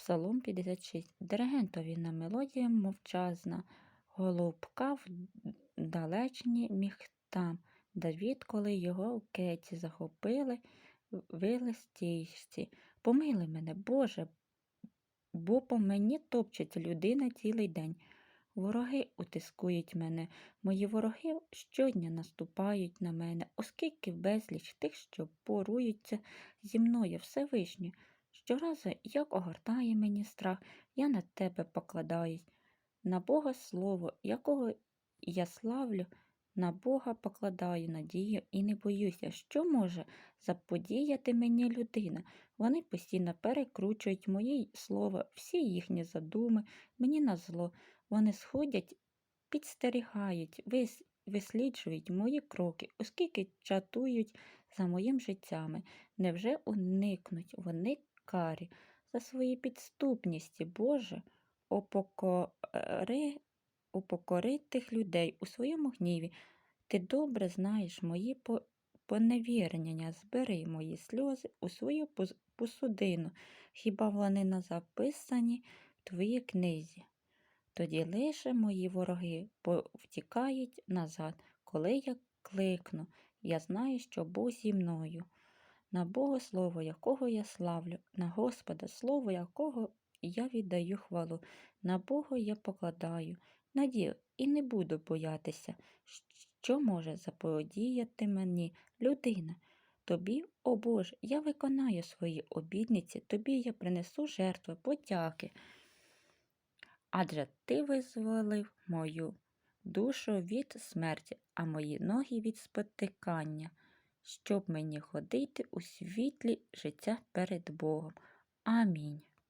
Псалом 56. Диригентові на мелодія мовчазна, голубка вдалечні міхтам. Давід, коли його в кеті захопили, вили стіжці. Помили мене, Боже, бо по мені топчеться людина цілий день. Вороги утискують мене, мої вороги щодня наступають на мене, оскільки безліч тих, що поруються зі мною Всевишнє. Щоразу, як огортає мені страх, я на тебе покладаюсь, на Бога слово, якого я славлю, на Бога покладаю надію і не боюся, що може заподіяти мені людина. Вони постійно перекручують мої слова, всі їхні задуми, мені на зло. Вони сходять, підстерігають, вис- висліджують мої кроки, оскільки чатують за моїм життями. Невже уникнуть вони карі за свої підступності, Боже, опокори, упокори тих людей у своєму гніві. Ти добре знаєш мої по- поневірення, збери мої сльози у свою посудину, хіба вони не записані в твоїй книзі? Тоді лише мої вороги повтікають назад, коли я кликну, я знаю, що Бог зі мною. На Бога слово, якого я славлю, на Господа слово, якого я віддаю хвалу, на Бога я покладаю надію і не буду боятися, що може заподіяти мені людина. Тобі, о Боже, я виконаю свої обідниці, тобі я принесу жертви, подяки. Адже ти визволив мою душу від смерті, а мої ноги від спотикання, щоб мені ходити у світлі життя перед Богом. Амінь.